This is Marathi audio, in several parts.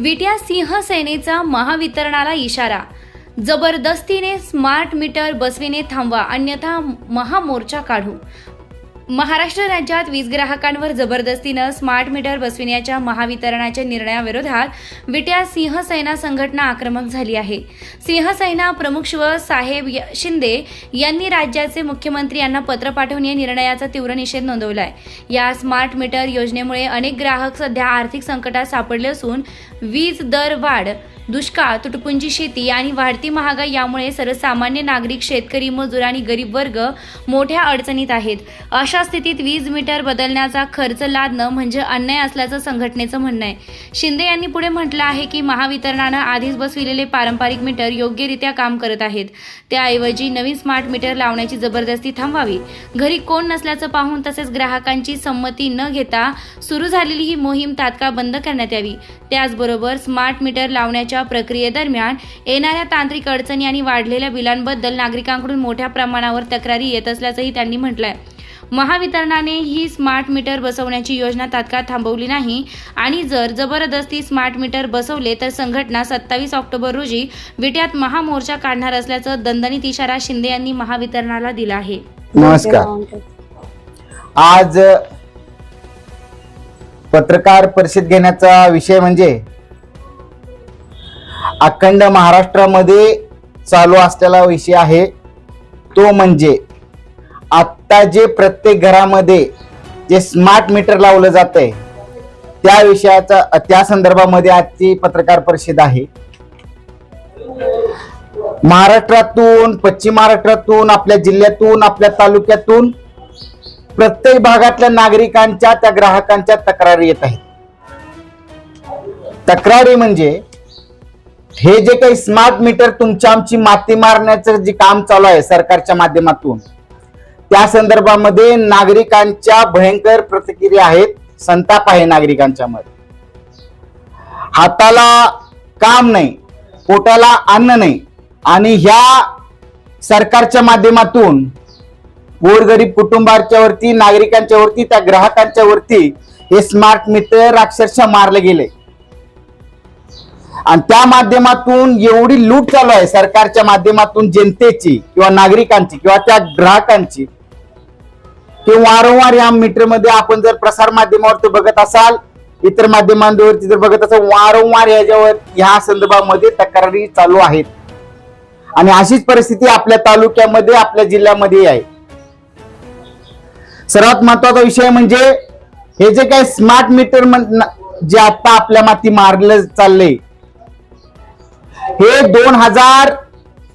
विट्या सिंहसेनेचा महावितरणाला इशारा. जबरदस्तीने स्मार्ट मीटर बसविणे थांबवा अन्यथा महामोर्चा काढू. महाराष्ट्र राज्यात वीज ग्राहकांवर जबरदस्तीनं स्मार्ट मीटर बसविण्याच्या महावितरणाच्या निर्णयाविरोधात विट्या सिंहसेना संघटना आक्रमक झाली आहे. सिंहसेना प्रमुख शिव साहेब य- शिंदे यांनी राज्याचे मुख्यमंत्री यांना पत्र पाठवून या निर्णयाचा तीव्र निषेध नोंदवलाय. या स्मार्ट मीटर योजनेमुळे अनेक ग्राहक सध्या आर्थिक संकटात सापडले असून वीज दर वाढ दुष्काळ तुटपुंजी शेती आणि वाढती महागाई यामुळे सर्वसामान्य नागरिक शेतकरी मजूर आणि गरीब वर्ग मोठ्या अडचणीत आहेत. अशा स्थितीत वीज मीटर बदलण्याचा खर्च लादणं म्हणजे अन्याय असल्याचं संघटनेचं म्हणणं आहे. शिंदे यांनी पुढे म्हटलं आहे की महावितरणानं आधीच बसविलेले पारंपरिक मीटर योग्यरित्या काम करत आहेत. त्याऐवजी नवीन स्मार्ट मीटर लावण्याची जबरदस्ती थांबवावी. घरी कोण नसल्याचं पाहून तसेच ग्राहकांची संमती न घेता सुरू झालेली ही मोहीम तात्काळ बंद करण्यात यावी. त्याचबरोबर स्मार्ट मीटर लावण्याच्या प्रक्रियेदरम्यान येणाऱ्या तांत्रिक अडचणी आणि वाढलेल्या बिलांबद्दल नागरिकांकडून मोठ्या प्रमाणावर तक्रारी येत असल्याचंही त्यांनी म्हटलंय. महावितरणाने ही स्मार्ट मीटर बसवण्याची योजना तात्काळ थांबवली नाही आणि जर जबरदस्ती स्मार्ट मीटर बसवले तर संघटना सत्तावीस ऑक्टोबर रोजी विट्यात महामोर्चा काढणार असल्याचं दणदणीत इशारा शिंदे यांनी महावितरणाला दिला आहे. नमस्कार. आज पत्रकार परिषद घेण्याचा विषय म्हणजे अखंड महाराष्ट्रामध्ये चालू असलेला विषय आहे. तो म्हणजे आत्ता जे प्रत्येक घरामध्ये जे स्मार्ट मीटर लावलं जात आहे त्या विषयाचा त्या संदर्भामध्ये आजची पत्रकार परिषद आहे. महाराष्ट्रातून पश्चिम महाराष्ट्रातून आपल्या जिल्ह्यातून आपल्या तालुक्यातून प्रत्येक भागातल्या नागरिकांच्या त्या ग्राहकांच्या तक्रारी येत आहेत. तक्रारी म्हणजे हे जे काही स्मार्ट मीटर तुमच्या आमची माती मारण्याचं जे काम चालू आहे सरकारच्या माध्यमातून त्या संदर्भामध्ये नागरिकांच्या भयंकर प्रतिक्रिया आहेत संताप आहे नागरिकांच्या मध्ये. हाताला काम नाही पोटाला अन्न नाही आणि ह्या सरकारच्या माध्यमातून गोरगरीब कुटुंबाच्या वरती नागरिकांच्या वरती त्या ग्राहकांच्या वरती हे स्मार्ट मीटर अक्षरशः मारले गेले. आणि त्या माध्यमातून एवढी लूट चालू आहे सरकारच्या माध्यमातून जनतेची किंवा नागरिकांची किंवा त्या ग्राहकांची की वारंवार या मीटरमध्ये आपण जर प्रसार माध्यमावरती बघत असाल इतर माध्यमांवरती जर बघत असाल वारंवार याच्यावर ह्या संदर्भामध्ये तक्रारी चालू आहेत. आणि अशीच परिस्थिती आपल्या तालुक्यामध्ये आपल्या जिल्ह्यामध्ये आहे. सर्वात महत्त्वाचा विषय म्हणजे हे जे काही स्मार्ट मीटर जे आता आपल्या माती मारलं चाललंय हे दोन हजार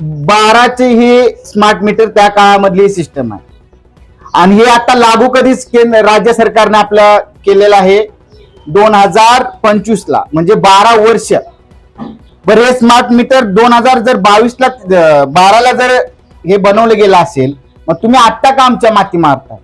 बाराचे हे स्मार्ट मीटर त्या काळामधली सिस्टम आहे. आणि हे आता लागू कधीच केंद्र राज्य सरकारने आपलं केलेलं आहे. दोन हजार पंचवीस ला म्हणजे बारा वर्ष. बरं हे स्मार्ट मीटर दोन हजार जर बावीस ला बाराला जर हे बनवलं गेलं असेल मग तुम्ही आत्ता का आमच्या माती मारताय?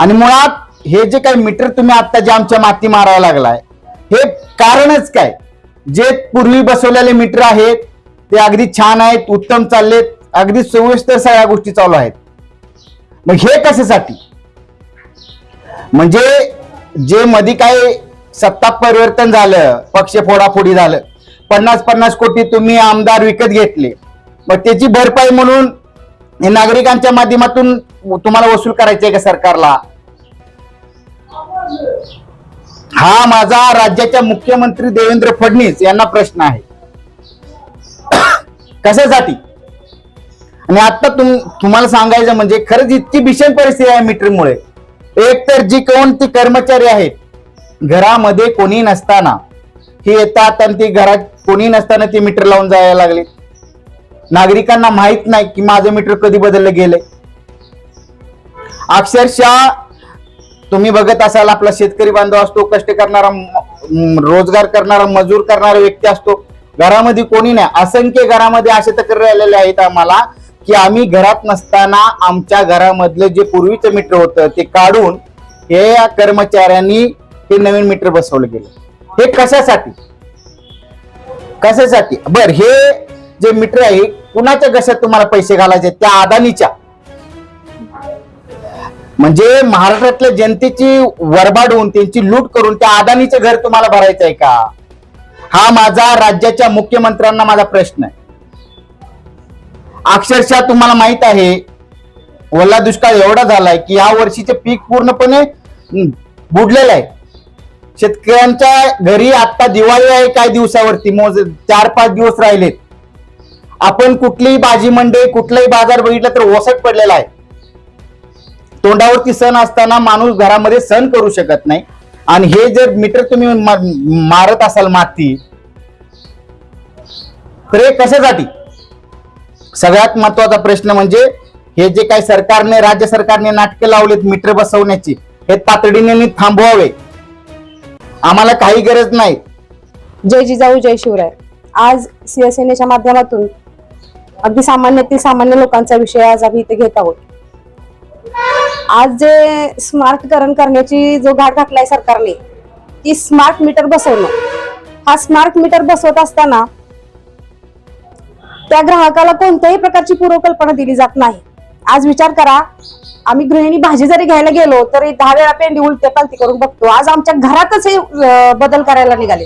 आणि मुळात हे जे काही मीटर तुम्ही आता जे आमच्या माती मारायला लागलाय हे कारणच काय? जे पूर्वी बसवलेले मीटर आहेत ते अगदी छान आहेत उत्तम चाललेत अगदी सविस्तर सगळ्या गोष्टी चालू आहेत. मग हे कशासाठी? म्हणजे जे मध्ये काही सत्ता परिवर्तन झालं पक्ष फोडाफोडी झालं पन्नास पन्नास कोटी तुम्ही आमदार विकत घेतले मग त्याची भरपाई म्हणून हे नागरिकांच्या माध्यमातून तुम्हाला वसूल करायची आहे का सरकारला? हा माझा राज्याच्या मुख्यमंत्री देवेंद्र फडणवीस यांना प्रश्न आहे. कशासाठी आणि आता तुम तुम्हाला सांगायचं म्हणजे खरंच इतकी भीषण परिस्थिती आहे मीटरमुळे एक तर जी कोणती कर्मचारी आहेत घरामध्ये कोणी नसताना ही येतात आणि ती घरात कोणी नसताना ती मीटर लावून जायला लागले. नागरिकांना माहीत नाही की माझं मीटर कधी बदललं गेले अक्षरशः तुम्ही बघत असाल आपला शेतकरी बांधव असतो कष्ट करणारा रोजगार करणारा मजूर करणारा व्यक्ती असतो. घरामध्ये कोणी नाही. असंख्य घरामध्ये असे तक्रार आलेले आहेत आम्हाला की आम्ही घरात नसताना आमच्या घरामधलं जे पूर्वीचं मीटर होतं ते काढून हे या कर्मचाऱ्यांनी हे नवीन मीटर बसवलं गेलं. हे कशासाठी? कशासाठी? बर हे जे मीटर आहे कुणाच्या कशात तुम्हाला पैसे घालायचे त्या अदानीच्या. म्हणजे महाराष्ट्रातल्या जनतेची वरबाडून त्यांची लूट करून त्या अदानीचं घर तुम्हाला भरायचं आहे का? हा माझा राज्याच्या मुख्यमंत्र्यांना माझा प्रश्न आहे. अक्षरशः तुम्हाला माहीत आहे ओला दुष्काळ एवढा झालाय की या वर्षीचे पीक पूर्णपणे बुडलेलं आहे. शेतकऱ्यांच्या घरी आता दिवाळी आहे काय दिवसावरती? मोज चार पाच दिवस राहिलेत. आपण कुठलीही भाजी मंडई कुठलाही बाजार बघितला तर ओसट पडलेला आहे. तोंडावरती सण असताना माणूस घरामध्ये सण करू शकत नाही. आणि हे जर मीटर तुम्ही मारत असाल माती तर हे कशासाठी? सगळ्यात महत्त्वाचा प्रश्न म्हणजे हे जे काही सरकारने राज्य सरकारने नाटकं लावलेत मीटर बसवण्याची हे तातडीने थांबवावे. आम्हाला काही गरज नाही. जय जिजाऊ जय शिवराय. आज शिवसेनेच्या माध्यमातून अगदी सामान्यातील सामान्य लोकांचा विषय आज आम्ही इथे घेत आहोत. आज जे स्मार्टकरण करण्याची जो घाट घातलाय सरकारने ती स्मार्ट मीटर बसवणं. हा स्मार्ट मीटर बसवत असताना त्या ग्राहकाला कोणत्याही प्रकारची पूर्वकल्पना दिली जात नाही. आज विचार करा आम्ही गृहिणी भाजी जरी घ्यायला गेलो तरी दहा वेळा पेंडी उलटे पालती करून बघतो. आज आमच्या घरातच हे बदल करायला निघाले.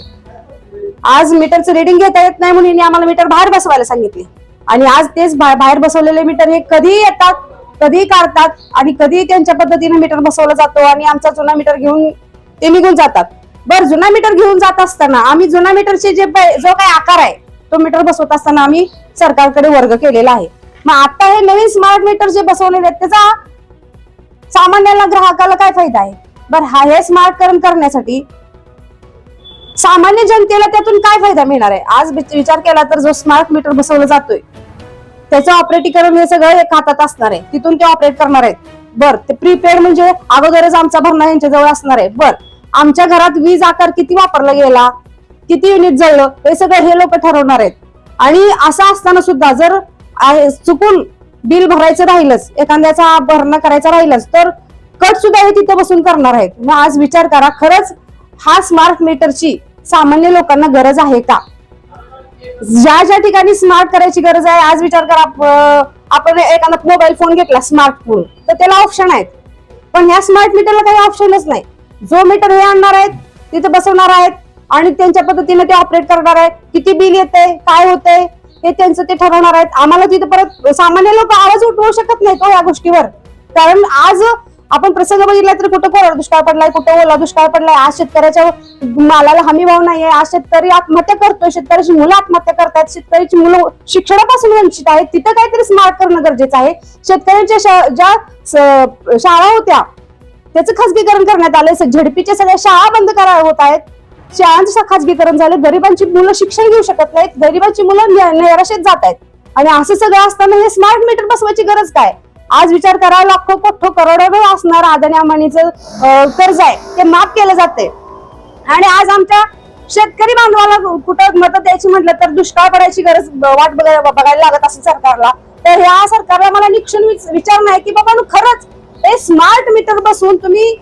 आज मीटरचं रिडिंग घेता येत नाही म्हणून आम्हाला मीटर बाहेर बसवायला सांगितले. आणि आज तेच बा- बाहेर बसवलेले मीटर हे कधी येतात कधी काढतात आणि कधी त्यांच्या पद्धतीने मीटर बसवला जातो आणि आमचा जुना मीटर घेऊन ते निघून जातात. बर जुना मीटर घेऊन जात असताना आम्ही जुना मीटरचे जे जो काही आकार आहे तो मीटर बसवत असताना आम्ही सरकारकडे वर्ग केलेला आहे. मग आता हे नवीन स्मार्ट मीटर जे बसवलेले आहेत त्याचा सामान्याला ग्राहकाला काय फायदा आहे? बर हा हे स्मार्टकरण करण्यासाठी सामान्य जनतेला त्यातून काय फायदा मिळणार आहे? आज विचार केला तर जो स्मार्ट मीटर बसवला जातोय त्याचं ऑपरेटिंग हे सगळं एक हातात असणार आहे. तिथून ते ऑपरेट करणार आहेत. बर ते प्रीपेड म्हणजे अगोदरच आमचा भरणा यांच्या जवळ असणार आहे. बर आमच्या घरात वीज आकार किती वापरला गेला? किती युनिट जळलं? हे सगळं हे लोक ठरवणार आहेत. आणि असं असताना सुद्धा जर आहे- चुकून बिल भरायचं राहिलंच एखाद्याचा भरणा करायचा राहिलंच तर कट सुद्धा हे तिथं बसून करणार आहेत. मग आज विचार करा खरंच हा स्मार्ट मीटरची सामान्य लोकांना गरज आहे का? ज्या ज्या ठिकाणी स्मार्ट करायची गरज आहे आज विचार करा आपण एखादा मोबाईल फोन घेतला स्मार्ट फोन तर त्याला ऑप्शन आहेत. पण ह्या स्मार्ट मीटरला काही ऑप्शनच नाही. जो मीटर हे आणणार आहेत तिथे बसवणार आहेत आणि त्यांच्या पद्धतीने ते ऑपरेट करणार आहेत. किती बिल येतंय काय होतंय हे त्यांचं ते ठरवणार आहेत. आम्हाला तिथे परत सामान्य लोक आवाज उठवू शकत नाही तो हो या गोष्टीवर. कारण आज आपण प्रसंग बघितला तर कुठं कोरड दुष्काळ पडलाय कुठं ओला दुष्काळ पडलाय. आज शेतकऱ्याच्या मालाला हमी भाव नाहीये. आज शेतकरी आत्महत्या करतोय. शेतकऱ्याची मुलं आत्महत्या करतात. शेतकऱ्याची मुलं शिक्षणापासून वंचित आहेत. तिथं काहीतरी स्मार्ट करणं गरजेचं आहे. शेतकऱ्यांच्या ज्या शाळा होत्या त्याचं खासगीकरण करण्यात आलंय. झडपीच्या सगळ्या शाळा बंद करा होत आहेत. शाळांचं खासगीकरण झालं. गरिबांची मुलं शिक्षण घेऊ शकत नाहीत. गरिबांची मुलं नैराशेत जात आहेत. आणि असं सगळं असताना हे स्मार्ट मीटर बसवायची गरज काय? आज विचार करावा लाखो कोठो करोडो असणार अदानी अंबानीचं कर्ज आहे ते माफ केलं जाते आणि आज आमच्या शेतकरी बांधवाला कुठं मत द्यायची म्हटलं तर दुष्काळ पडायची गरज वाट बघायला लागत असेल सरकारला तर ह्या सरकारला मला निक्षण विचार नाही की बाबा खरंच हे स्मार्ट मीटर बसून तुम्ही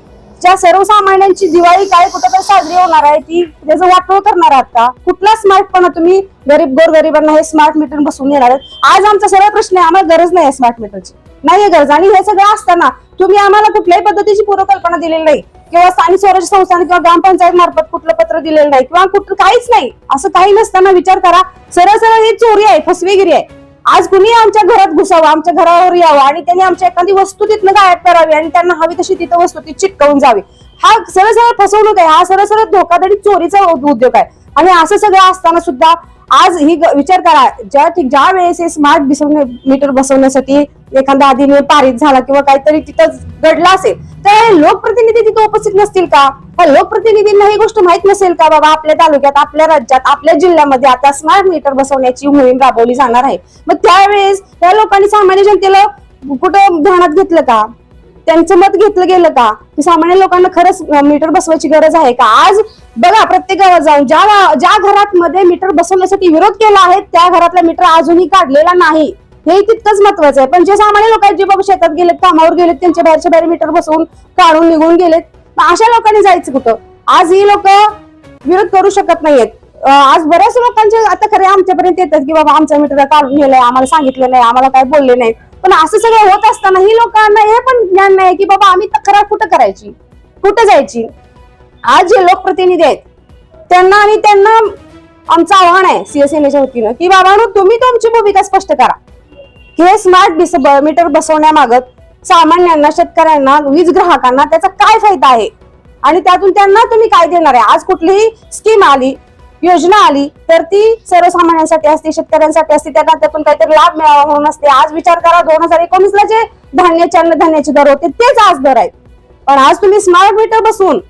ज्या सर्वसामान्यांची दिवाळी काय कुठं तर साजरी होणार आहे ती त्याचं वाटोळ करणार आहात का? कुठला स्मार्टपणा तुम्ही गरीब गोरगरिबांना हे स्मार्ट मीटर बसून येणार आहेत? आज आमचा सर्व प्रश्न आहे आम्हाला गरज नाही स्मार्ट मीटरची नाहीये गरज. आणि हे सगळं असताना तुम्ही आम्हाला कुठल्याही पद्धतीची पूर्वकल्पना दिलेली नाही. किंवा स्थानिक स्वराज्य संस्थान किंवा ग्रामपंचायत मार्फत कुठलं पत्र दिलेलं नाही. किंवा कुठलं काहीच नाही. असं काही नसताना विचार करा. सरळ सरळ ही चोरी आहे फसवेगिरी आहे. आज कुणी आमच्या घरात घुसावं आमच्या घरावर यावं आणि त्यांनी आमच्या एखादी वस्तू तिथनं गायब करावी आणि त्यांना हवी तशी तिथं वस्तू ती चिटकवून जावी. हा सरळ सरळ फसवणूक आहे. हा सरळ सरळ धोकाधडी चोरीचा उद्योग आहे. आणि असं सगळं असताना सुद्धा आज ही विचार करा ज्या ज्या वेळेस हे स्मार्ट बसवणे मीटर बसवण्यासाठी एखादा अधिनियम पारित झाला किंवा काहीतरी तिथं घडला असेल तर लोकप्रतिनिधी तिथे उपस्थित नसतील का? लोकप्रतिनिधींना ही गोष्ट माहीत नसेल का? बाबा आपल्या तालुक्यात आपल्या राज्यात आपल्या जिल्ह्यामध्ये आता स्मार्ट मीटर बसवण्याची मोहीम राबवली जाणार आहे. मग त्यावेळेस त्या लोकांनी सामान्य जनतेला कुठं ध्यानात घेतलं का? त्यांचं मत घेतलं गेलं का? की सामान्य लोकांना खरंच मीटर बसवायची गरज आहे का? आज बघा प्रत्येक गावात जाऊन ज्या ज्या घरात मध्ये मीटर बसवण्यासाठी विरोध केला आहे त्या घरातला मीटर अजूनही काढलेला नाही. हे तितकंच महत्वाचं आहे. पण जे सामान्य लोक आहेत जे बाबा शेतात गेलेत कामावर गेलेत त्यांच्या बाहेरच्या बाहेर मीटर बसवून काढून निघून गेलेत अशा लोकांनी जायचं कुठं? आज ही लोक विरोध करू शकत नाहीयेत. आज बऱ्याच लोकांचे आता खरे आमच्यापर्यंत येतात की बाबा आमच्या मीटर काढून गेलाय आम्हाला सांगितलं नाही आम्हाला काय बोलले नाही पण असं सगळं होत असताना ही लोकांना हे पण ज्ञान नाही की बाबा आम्ही तक्रार कुठं करायची? कुठं जायची? आज जे लोकप्रतिनिधी आहेत त्यांना आणि त्यांना आमचं आव्हान आहे शिवसेनेच्या वतीनं की बाबा तुम्ही तुमची भूमिका स्पष्ट करा. हे स्मार्ट बिस मीटर बसवण्यामागत सामान्यांना शेतकऱ्यांना वीज ग्राहकांना त्याचा काय फायदा आहे? आणि त्यातून त्यांना तुम्ही काय देणार आहे? आज कुठलीही स्कीम आली योजना आली तर ती सर्वसामान्यांसाठी असते शेतकऱ्यांसाठी असते त्यांना त्यातून काहीतरी लाभ मिळावा म्हणून असते. आज विचार करा दोन हजार एकोणीस ला जे धान्याचे अन्नधान्याचे दर होते तेच आज दर आहेत. पण आज तुम्ही स्मार्ट मीटर बसून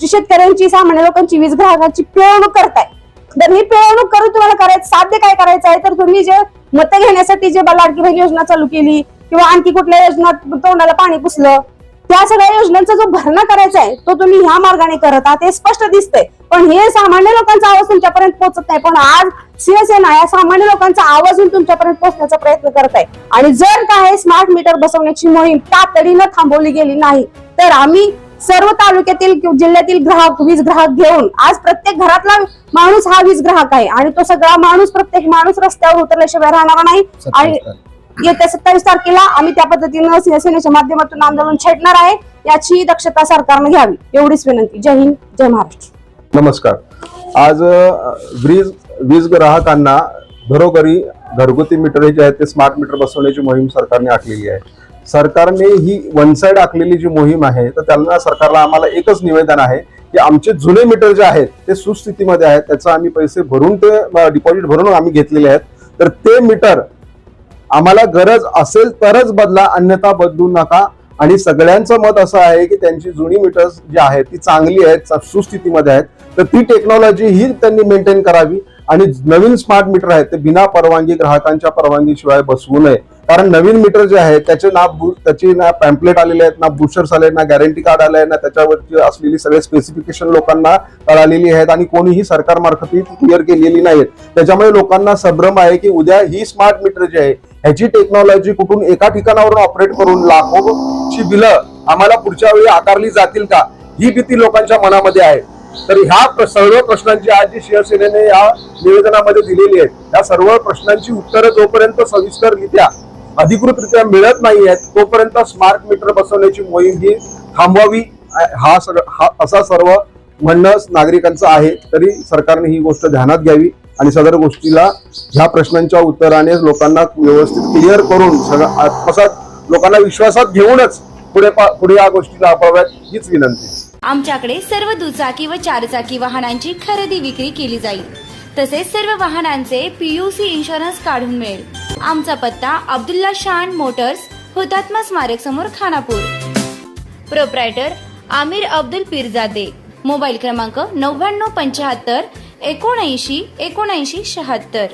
जी शेतकऱ्यांची सामान्य लोकांची वीज ग्राहकांची पिळवणूक करताय. तर ही पिळवणूक करून तुम्हाला करायचं साध्य काय करायचं आहे तर तुम्ही जे मतं घेण्यासाठी जे लाडकी बहीण योजना चालू केली किंवा आणखी कुठल्या योजना तोंडाला पाणी पुसलं त्या सगळ्या योजनांचा जो भरणा करायचा आहे तो तुम्ही ह्या मार्गाने करत आहात हे स्पष्ट दिसतंय. पण हे सामान्य लोकांचा आवाज तुमच्यापर्यंत पोहोचत नाही. पण आज शिवसेना या सामान्य लोकांचा आवाज तुमच्यापर्यंत पोहोचण्याचा प्रयत्न करत आहे. आणि जर काय स्मार्ट मीटर बसवण्याची मोहीम तातडीनं थांबवली गेली नाही तर आम्ही सर्व तालुक्यातील जिल्ह्यातील ग्राहक वीज ग्राहक घेऊन आज प्रत्येक घरातला माणूस हा वीज ग्राहक आहे. आणि तो सगळा माणूस प्रत्येक माणूस रस्त्यावर उतरल्याशिवाय राहणार नाही. आणि येत्या सत्तावीस तारखेला आम्ही त्या पद्धतीनं शिवसेनेच्या माध्यमातून आंदोलन छेडणार आहे. याची दक्षता सरकारनं घ्यावी. एवढीच विनंती. जय हिंद जय महाराष्ट्र. नमस्कार. आज वीज वीज ग्राहकांना घरोघरी घरगुती मीटर जे आहेत ते स्मार्ट मीटर बसवण्याची मोहीम सरकारने आखलेली आहे. सरकारने ही वन साईड आखलेली जी मोहीम आहे तर त्यांना सरकारला आम्हाला एकच निवेदन आहे की आमचे जुने मीटर जे आहेत ते सुस्थितीमध्ये आहेत त्याचा आम्ही पैसे भरून ते डिपॉझिट भरून आम्ही घेतलेले आहेत. तर ते मीटर आम्हाला गरज असेल तरच बदला अन्यथा बदलू नका. आणि सगळ्यांचं मत असं आहे की त्यांची जुनी मीटर्स जी आहेत ती चांगली आहेत सुस्थितीमध्ये आहेत तर ती टेक्नॉलॉजी ही त्यांनी मेंटेन करावी. आणि नवीन स्मार्ट मीटर आहेत ते बिना परवानगी ग्राहकांच्या परवानगीशिवाय बसवू नये. कारण नवीन मीटर जे आहे त्याचे ना बु- त्याची ना पॅम्पलेट आलेले आहेत ना बुस्टर्स आले आहेत, ना गॅरंटी कार्ड आले ना त्याच्यावरची असलेली सगळे स्पेसिफिकेशन लोकांना कळालेली आहेत आणि कोणीही सरकारमार्फत क्लिअर केलेली नाहीत त्याच्यामुळे लोकांना संभ्रम आहे की उद्या ही स्मार्ट मीटर जी आहे ह्याची टेक्नॉलॉजी कुठून एका ठिकाणावरून ऑपरेट करून लाखोची बिलं आम्हाला पुढच्या वेळी आकारली जातील का? ही भीती लोकांच्या मनामध्ये आहे. तर ह्या सर्व प्रश्नांची आज जी शिवसेनेने या निवेदनामध्ये दिलेली आहेत त्या सर्व प्रश्नांची उत्तरं जोपर्यंत सविस्तररित्या अधिकृतरित्या मिळत नाही आहेत तोपर्यंत स्मार्ट मीटर बसवण्याची मोहीम ही थांबवावी. हा सगळं हा असा सर्व म्हणणं नागरिकांचं आहे. तरी सरकारने ही गोष्ट ध्यानात घ्यावी. आणि सदर गोष्टीला ह्या प्रश्नांच्या उत्तराने लोकांना व्यवस्थित क्लिअर करून सगळं आत्मसात लोकांना विश्वासात घेऊनच पुढे पुढे या गोष्टी राबवाव्यात हीच विनंती. आमच्याकडे सर्व दुचाकी व चारचाकी वाहनांची खरेदी विक्री केली जाईल. तसेच सर्व वाहनांचे पीयूसी इन्शुरन्स काढून मिळेल. आमचा पत्ता अब्दुल्ला शान मोटर्स हुतात्मा स्मारक समोर खानापूर. प्रोप्रायटर आमिर अब्दुल पीरजादे. मोबाईल क्रमांक नव्याण्णव पंच्याहत्तर एकोणऐंशी एकोणऐंशी शहात्तर.